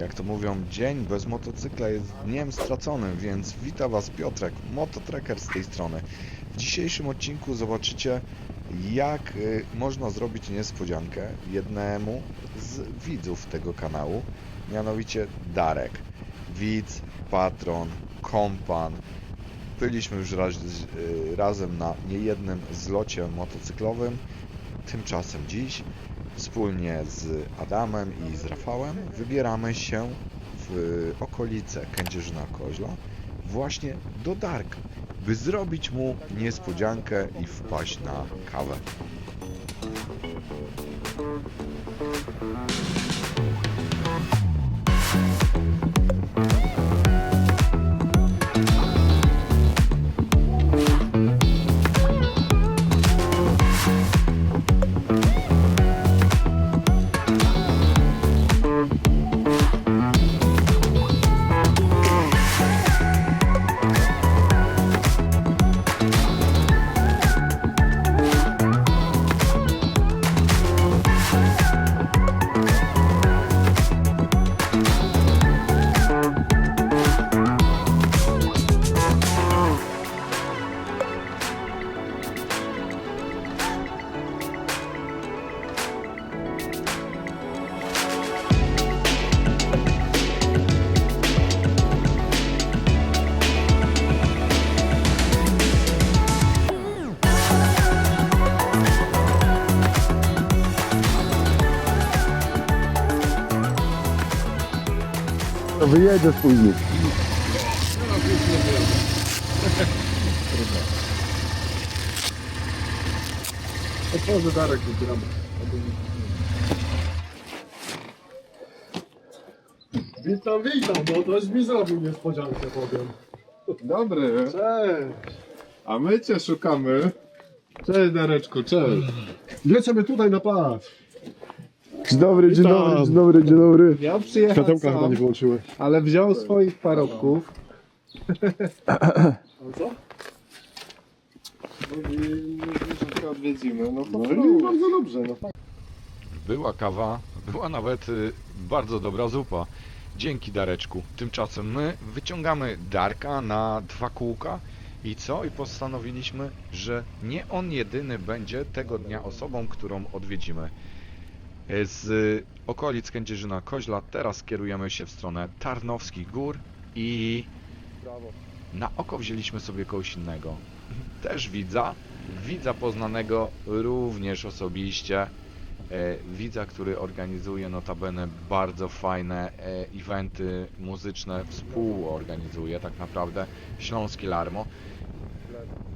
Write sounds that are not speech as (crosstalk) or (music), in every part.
Jak to mówią, dzień bez motocykla jest dniem straconym, więc wita Was Piotrek, mototrekker z tej strony. W dzisiejszym odcinku zobaczycie, jak y, można zrobić niespodziankę jednemu z widzów tego kanału, mianowicie Darek. Widz, patron, kompan. Byliśmy już raz, y, razem na niejednym zlocie motocyklowym. Tymczasem dziś wspólnie z Adamem i z Rafałem wybieramy się w okolice Kędzierzyna Koźla właśnie do Darka, by zrobić mu niespodziankę i wpaść na kawę. Wyjedziesz później. Otworzę Darek, wybieramy. Witam, witam, no toś mi zrobił niespodziankę, powiem. Dobry, Cześć! a my cię szukamy. Cześć Dareczku, cześć. Lecimy tutaj na plac. Dzień dobry, dzień dobry, dzień dobry, dzień dobry. Miał przyjechać Światełka chyba sam, nie wyłączyły. ale wziął swoich parobków. (laughs) A co? Mówi, że się odwiedzimy. No to No no, bardzo dobrze, no. Była kawa, była nawet y, bardzo dobra zupa. Dzięki Dareczku. Tymczasem my wyciągamy Darka na dwa kółka i co? I postanowiliśmy, że nie on jedyny będzie tego dnia osobą, którą odwiedzimy. Y, Z okolic Kędzierzyna Koźla teraz kierujemy się w stronę Tarnowskich Gór i na oko wzięliśmy sobie kogoś innego. Też widza, widza poznanego również osobiście. E, widza, który organizuje notabene bardzo fajne e, eventy muzyczne, współorganizuje tak naprawdę Śląskie Larmo.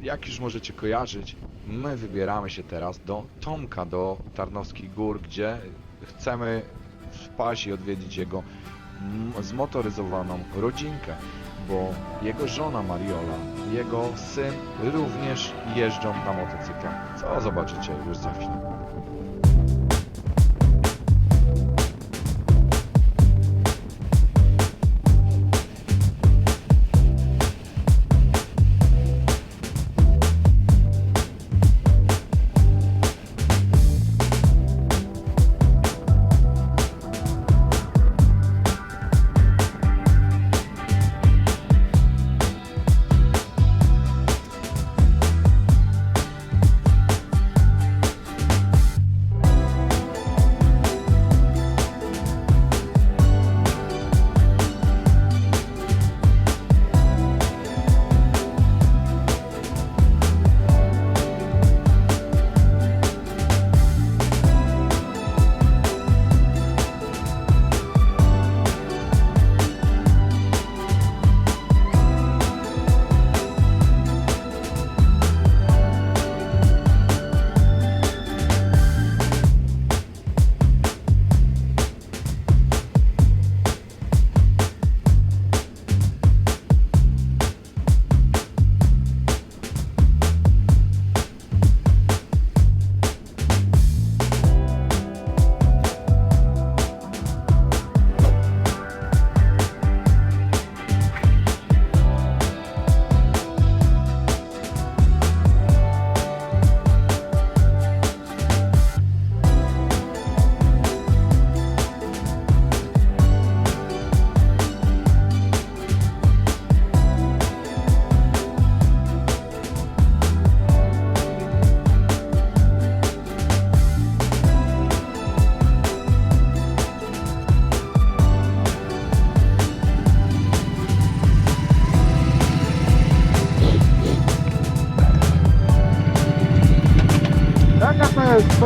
Jak już możecie kojarzyć, my wybieramy się teraz do Tomka, do Tarnowskich Gór, gdzie chcemy wpaść i odwiedzić jego zmotoryzowaną rodzinkę, bo jego żona Mariola, jego syn również jeżdżą na motocyklach. Co zobaczycie już za chwilę.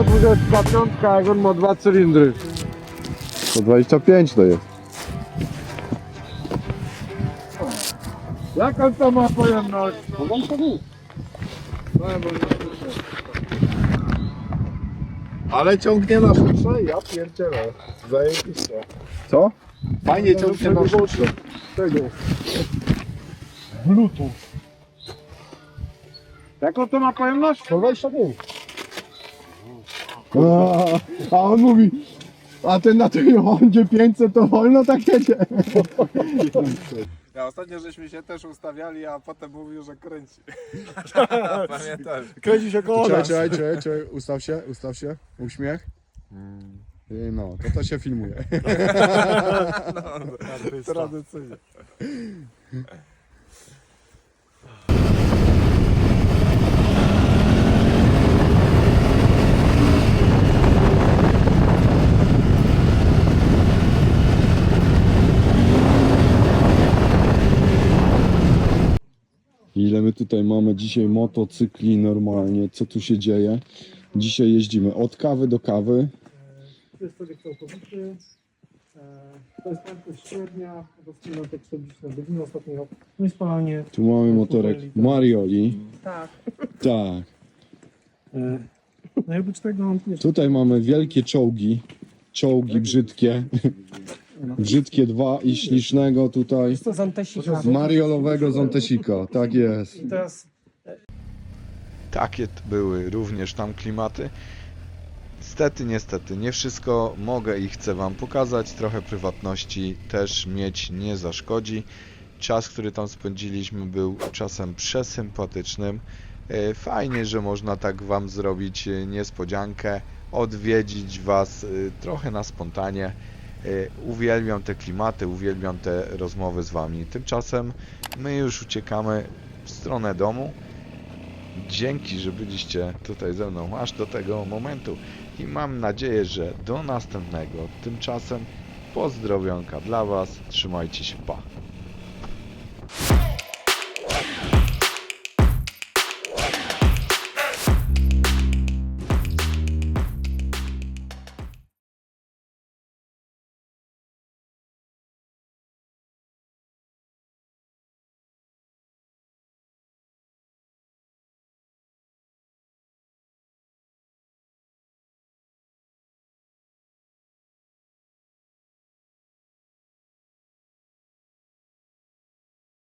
125, jak on ma dwa cylindry. 125 to jest. Jak on to ma pojemność? Ale ciągnie na szutrze, ja pierdzielę. Zajebiście. Co? Fajnie ciągnie na szutrze. Tego. Bluetooth. Jaką to ma pojemność? 125. A, a on mówi, a ten na tej Hondzie 500 to wolno tak jedzie. Ja ostatnio żeśmy się też ustawiali, a potem mówił, że kręci. (laughs) Pamiętasz? Kręci się koło Czekaj, nas. czekaj, czekaj, czekaj, ustaw się, ustaw się, uśmiech. Y, No, to to się filmuje. (laughs) (laughs) Tradycyjnie. Ile my tutaj mamy dzisiaj motocykli normalnie, co tu się dzieje? Dzisiaj jeździmy od kawy do kawy. To jest sobie całkowity. E, To jest prędkość średnia, rozpinam to 40 na godzinę ostatnio. No i spalanie. Tu mamy motorek Marioli. Tak. Tak. E, No i oprócz tego Tutaj mamy wielkie czołgi. Czołgi brzydkie. Brzydkie dwa i ślicznego tutaj. To z Antesika. Mariolowego Zontesika, tak jest. I teraz Takie t- były również tam klimaty. Niestety, niestety, nie wszystko mogę i chcę Wam pokazać. Trochę prywatności też mieć nie zaszkodzi. Czas, który tam spędziliśmy, był czasem przesympatycznym. E, Fajnie, że można tak Wam zrobić e, niespodziankę, odwiedzić Was e, trochę na spontanie. E, Uwielbiam te klimaty, uwielbiam te rozmowy z Wami. Tymczasem my już uciekamy w stronę domu. Dzięki, że byliście tutaj ze mną aż do tego momentu i mam nadzieję, że do następnego. Tymczasem pozdrowionka dla Was. Trzymajcie się, pa.